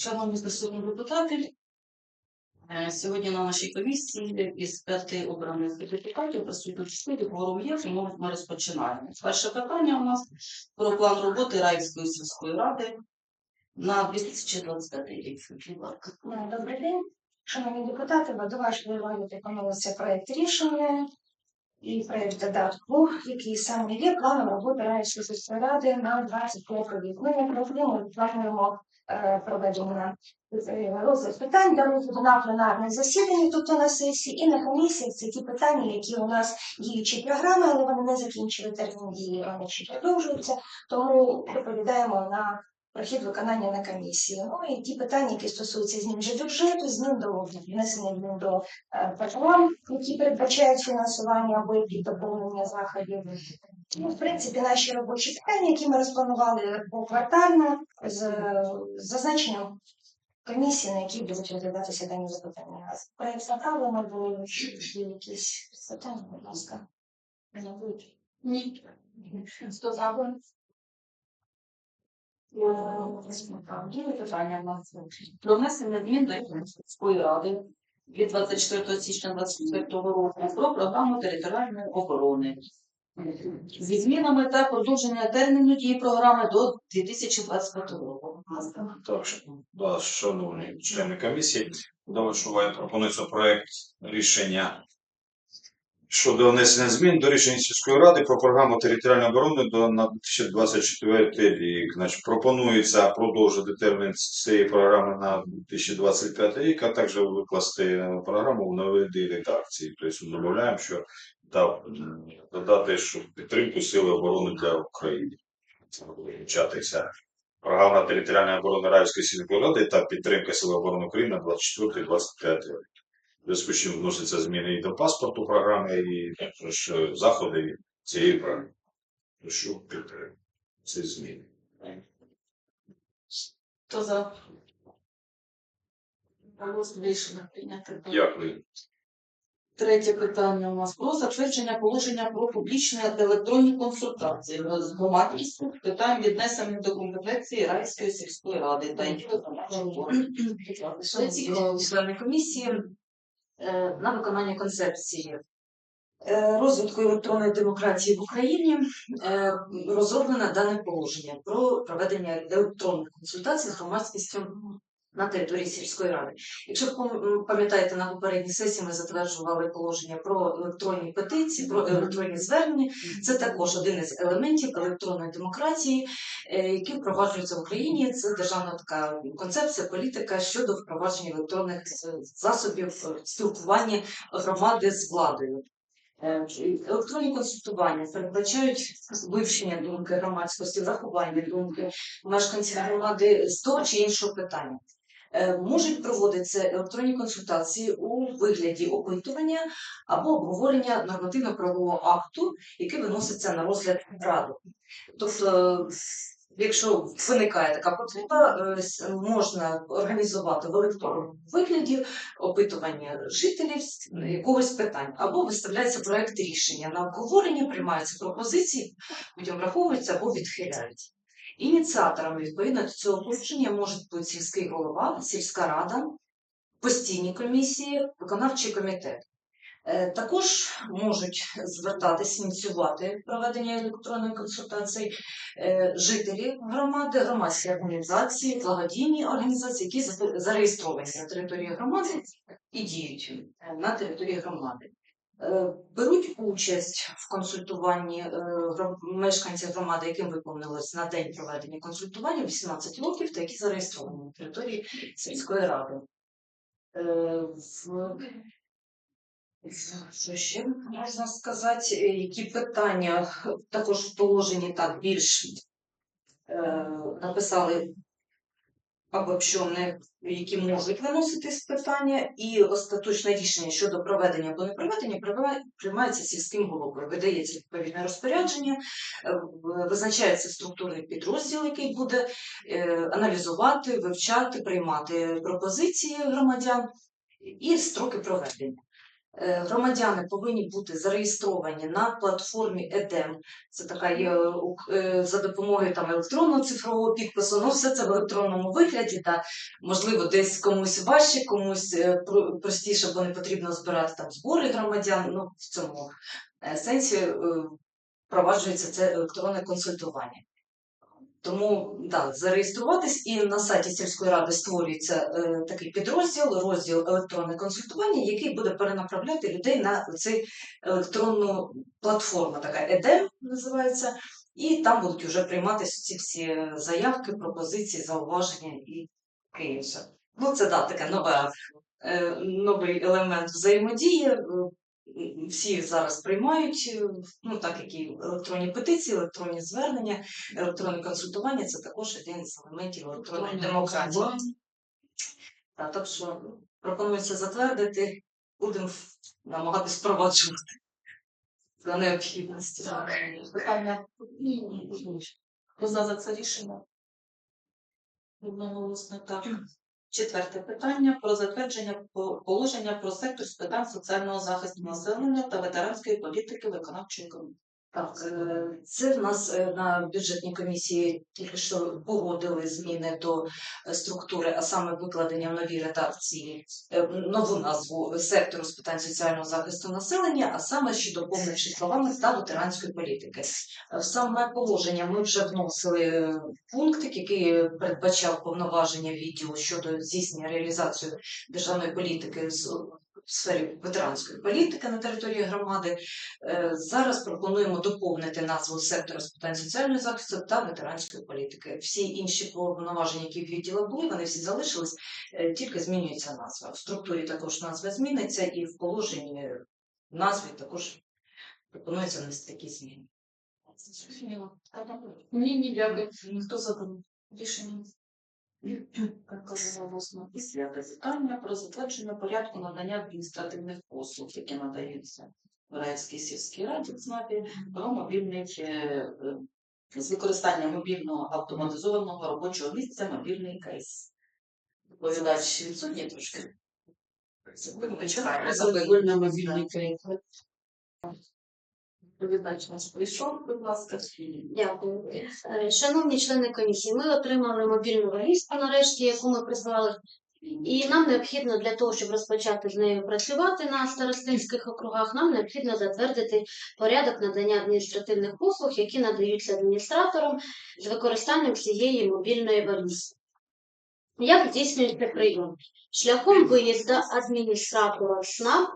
Шановні присутні депутати, е, сьогодні на нашій комісії із п'яти обраних депутатів присутні чотири кворум є, ми розпочинаємо. Перше питання у нас про план роботи Раївської сільської ради на 2025 рік. Ну, Добрий день, шановні депутати. До вашої уваги пропонується проект рішення і проект додатку, який саме є планом роботи Раївської сільської ради на 25 рік. Ми не плануємо проведення е, розгляд питань розгляду на пленарне засідання, тобто на сесії, і на комісіях це ті питання, які у нас діючі програми, але вони не закінчили термін дії, вони ще продовжуються. Тому доповідаємо на прохід виконання на комісії. Ну і ті питання, які стосуються змін же бюджету, змін до внесення змін до е, програм, які передбачають фінансування або які доповнення заходів. Ну, в принципі, наші робочі питання, які ми розпланували поквартально з зазначенням комісії, на якій будуть розглядатися дані запитання. Проект направлено було є якісь питання, будь ласка. Ні. Хто за? Друге питання у нас про внесення змін до сільської ради від 24 січня 2024 року про програму територіальної оборони. Зі змінами та продовження терміну дії програми до 2025 року. Так, да, шановні члени комісії, до уваги пропонується проект рішення щодо внесення змін до рішення сільської ради про програму територіальної оборони до на 2024 рік. Значить, пропонується продовжити термін цієї програми на 2025 рік, а також викласти програму в новій редакції. Тобто додаємо, що та, додати що підтримку Сили оборони для України. Це буде вивчатися програма територіальної оборони Раївської сільської ради та підтримка Сил оборони України на 24-25 рік. В зв'язку з чим вносяться зміни і до паспорту програми, і також е, заходи цієї програми. Прошу підтримати ці зміни. Хто за? Голосно рішення прийняти. Дякую. Третє питання у нас про затвердження положення про публічні електронні консультації з громадськістю питань віднесення до компетенції Райської сільської ради та її виконавчого члени комісії е, на виконання концепції е, розвитку електронної демократії в Україні е, розроблено дане положення про проведення електронних консультацій з громадськістю на території сільської ради. Якщо пам'ятаєте, на попередній сесії ми затверджували положення про електронні петиції, про електронні звернення. Це також один із елементів електронної демократії, е, які впроваджуються в Україні. Це державна така концепція, політика щодо впровадження електронних засобів спілкування громади з владою. Е, Електронні консультування передбачають вивчення думки громадськості, врахування думки мешканців громади з того чи іншого питання. Е, Можуть проводитися електронні консультації у вигляді опитування або обговорення нормативно-правового акту, який виноситься на розгляд ради. Тобто, е, якщо виникає така потреба, е, можна організувати в електронному вигляді опитування жителів якогось питань, або виставляється проект рішення на обговорення, приймаються пропозиції, потім враховуються або відхиляються. Ініціаторами відповідно до цього положення можуть бути сільський голова, сільська рада, постійні комісії, виконавчий комітет. Е, Також можуть звертатись, ініціювати проведення електронної консультації е, жителі громади, громадські організації, благодійні організації, які за- зареєстровані на території громади і діють на території громади. Е, Беруть участь в консультуванні е, мешканців громади, яким виповнилось на день проведення консультування 18 років, та які зареєстровані на території сільської ради. Е, що ще можна сказати, які питання також в положенні так більш е, написали не які можуть виносити питання, і остаточне рішення щодо проведення або не проведення приймається сільським головою. Видається відповідне розпорядження, е, визначається структурний підрозділ, який буде е, аналізувати, вивчати, приймати пропозиції громадян і строки проведення. Е, Громадяни повинні бути зареєстровані на платформі ЕДЕМ. Це така є е, е, за допомогою там електронного цифрового підпису. Ну, все це в електронному вигляді. Та можливо, десь комусь важче, комусь простіше, бо не потрібно збирати там збори громадян. Ну, в цьому сенсі впроваджується це електронне консультування. Тому да, зареєструватись і на сайті сільської ради створюється е, такий підрозділ, розділ електронне консультування, який буде перенаправляти людей на цю електронну платформу, така ЕДЕМ називається, і там будуть вже прийматися ці всі заявки, пропозиції, зауваження і таке інше. Ну, це да, така нова, е, новий елемент взаємодії. Всі зараз приймають, е, ну так як і електронні петиції, електронні звернення, електронне консультування це також один з елементів електронної демократії. Так, так що пропонується затвердити, будемо намагатись впроваджувати за необхідності. Так. Питання. Хто за за це рішення? Одноголосно так. Четверте питання про затвердження по- положення про сектор з питань соціального захисту населення та ветеранської політики виконавчої комісії. Так, е, це в нас е, на бюджетній комісії тільки що погодили зміни до е, структури, а саме викладення в новій редакції нову назву сектору з питань соціального захисту населення, а саме що доповнивши словами та ветеранської політики. В саме положення ми вже вносили пунктик, який передбачав повноваження відділу щодо здійснення реалізації державної політики з в сфері ветеранської політики на території громади. Е, Зараз пропонуємо доповнити назву сектору з питань соціального захисту та ветеранської політики. Всі інші повноваження, які в відділах були, вони всі залишились, е, тільки змінюється назва. В структурі також назва зміниться, і в положенні в назві також пропонується внести такі зміни. Ні, ні, дякую. Хто за дане рішення? Одноголосно. І святе питання про затвердження порядку надання адміністративних послуг, які надаються в Раївській сільській раді в ЦНАПі про мобільний е, е, з використанням мобільного автоматизованого робочого місця мобільний кейс. Доповідач відсутній трошки. Почекаємо. Прикольно мобільний кейс. Доповідач наш прийшов, будь ласка. Дякую. Е, Шановні члени комісії, ми отримали мобільну валізку нарешті, яку ми прислали. І нам необхідно для того, щоб розпочати з нею працювати на старостинських округах, нам необхідно затвердити порядок надання адміністративних послуг, які надаються адміністраторам з використанням цієї мобільної валізки. Як здійснюється прийом? Шляхом виїзду адміністратора СНАП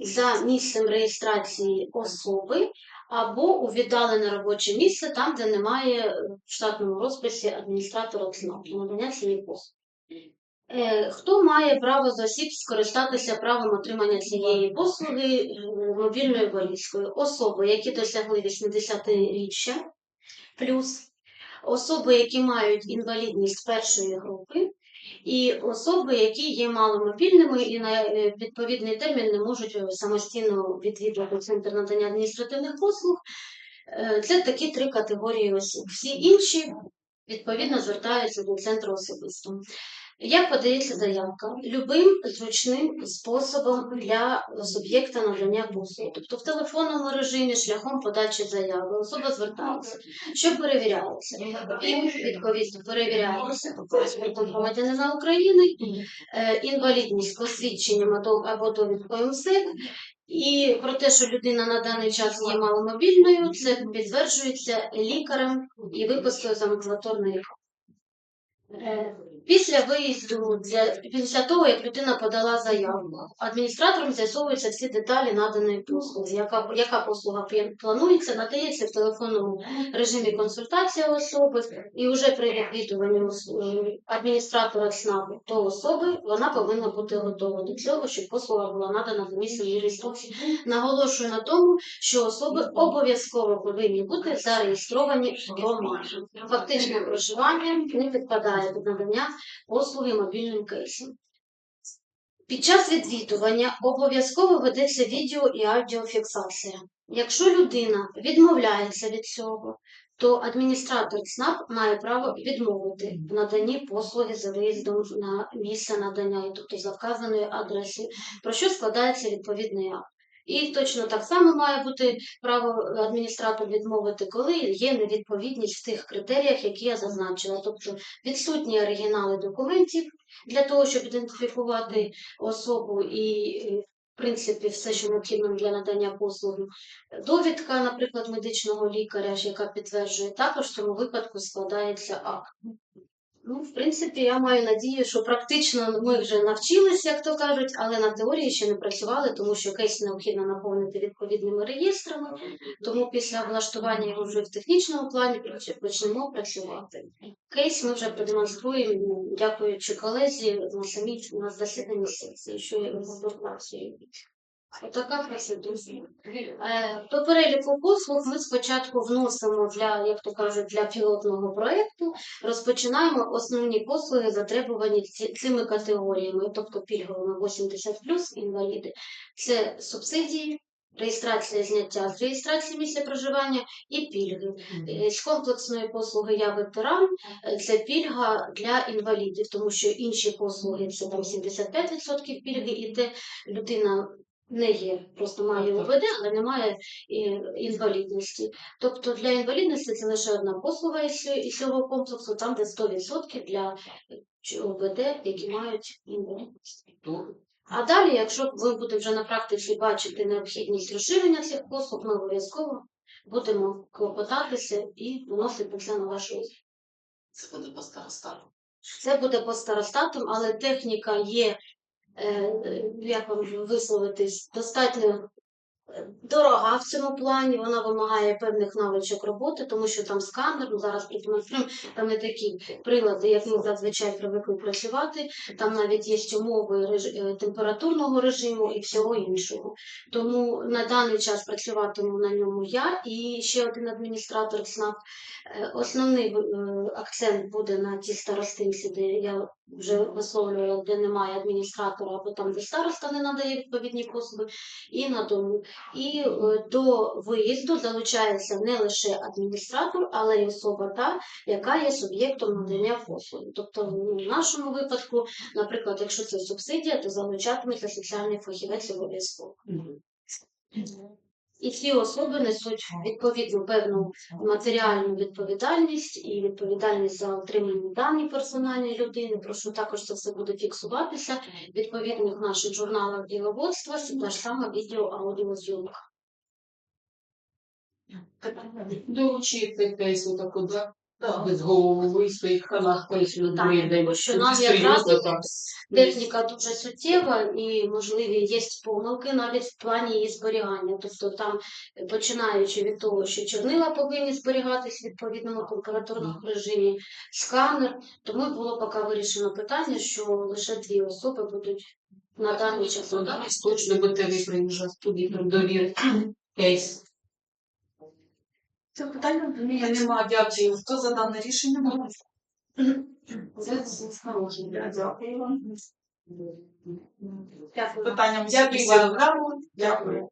за місцем реєстрації особи або у віддалене робоче місце, там, де немає в штатному розписі адміністратора надання цієї послуги. Е, Хто має право з осіб скористатися правом отримання цієї послуги мобільною валізкою? Особи, які досягли 80-річчя, плюс особи, які мають інвалідність першої групи, і особи, які є маломобільними і на е, відповідний термін не можуть е, самостійно відвідувати центр надання адміністративних послуг. Е, Це такі три категорії осіб. Всі інші відповідно звертаються до центру особисто. Як подається заявка? Любим зручним способом для суб'єкта надання послуг. Тобто в телефонному режимі, шляхом подачі заяви, особа звертається. Що перевіряється? Він відповідно перевіряється паспортом громадянина України, е, інвалідність посвідченням або- довідкою МСЕК. І про те, що людина на даний час є маломобільною, це підтверджується лікарем і випискою з амбулаторної Після виїзду для після того, як людина подала заяву, адміністратором з'ясовуються всі деталі наданої послуги. Яка, яка послуга планується, надається в телефонному режимі консультація особи, і вже при відвідуванні адміністратора СНАПу до особи вона повинна бути готова до цього, щоб послуга була надана місцем її реєстрації. Наголошую на тому, що особи обов'язково повинні бути зареєстровані в громаді. Фактичне проживання не підпадає під надання послуги мобільним кейсом. Під час відвідування обов'язково ведеться відео і аудіофіксація. Якщо людина відмовляється від цього, то адміністратор ЦНАП має право відмовити в наданні послуги за виїздом на місце надання, тобто за вказаною адресою, про що складається відповідний акт. І точно так само має бути право адміністратор відмовити, коли є невідповідність в тих критеріях, які я зазначила. Тобто відсутні оригінали документів для того, щоб ідентифікувати особу і, е, в принципі, все, що необхідно для надання послуги. Довідка, наприклад, медичного лікаря, яка підтверджує, також в цьому випадку складається акт. Ну, в принципі, я маю надію, що практично ми вже навчилися, як то кажуть, але на теорії ще не працювали, тому що кейс необхідно наповнити відповідними реєстрами. Тому після влаштування його вже в технічному плані поч- почнемо працювати. Кейс ми вже продемонструємо, дякуючи колезі на самій на засіданні сесії, що я його. Отака процедура. Е, До переліку послуг ми спочатку вносимо для, як то кажуть, для пілотного проєкту, розпочинаємо основні послуги, затребувані ці- цими категоріями, тобто пільговими 80 інваліди. Це субсидії, реєстрація зняття з реєстрації місця проживання і пільги. Е, З комплексної послуги я ветеран е, це пільга для інвалідів, тому що інші послуги це там 75% пільги, і де людина не є, просто має УБД, але не має е, інвалідності. Тобто для інвалідності це лише одна послуга із цього- комплексу, там де 100% для е, які мають інвалідність. А далі, якщо ви будете вже на практиці бачити необхідність розширення цих послуг, ми обов'язково будемо клопотатися і виносити це на ваш розгляд. Це буде по старостату. Це буде по старостатам, але техніка є, як вам висловитись, достатньо е, дорога в цьому плані. Вона вимагає певних навичок роботи, тому що там сканер, ну зараз продемонструємо, там не такі прилади, як ми зазвичай привикли працювати. Там навіть є умови реж- е, температурного режиму і всього іншого. Тому на даний час працюватиму на ньому я і ще один адміністратор ЦНАП. Е, Основний е, акцент буде на ті старостинці, де я вже висловлювала, де немає адміністратора, або там, де староста не надає відповідні послуги, і на дому. І е, до виїзду залучається не лише адміністратор, але й особа та, яка є суб'єктом надання послуг. Тобто в нашому випадку, наприклад, якщо це субсидія, то залучатиметься соціальний фахівець обов'язково. І ці особи несуть відповідну певну матеріальну відповідальність і відповідальність за отримані дані персональної людини. Прошу також це все буде фіксуватися в відповідних наших журналах діловодства, та ж сама відео аудіозйомка. Долучити кейс отаку, да? Без голови своїх канах кейсу Так, що нам якраз. Техніка дуже суттєва і можливі є помилки навіть в плані її зберігання. Тобто там, починаючи від того, що чорнила повинні зберігатись в відповідному температурному режимі, сканер, тому було поки вирішено питання, що лише дві особи будуть на даний час. Ну, Точно БТВ приїжджав туди довір кейс. Це питання нема. Дякую. Хто за дане рішення? Це осторожно. Дякую вам. Дякую. Питанням дякую. Дякую.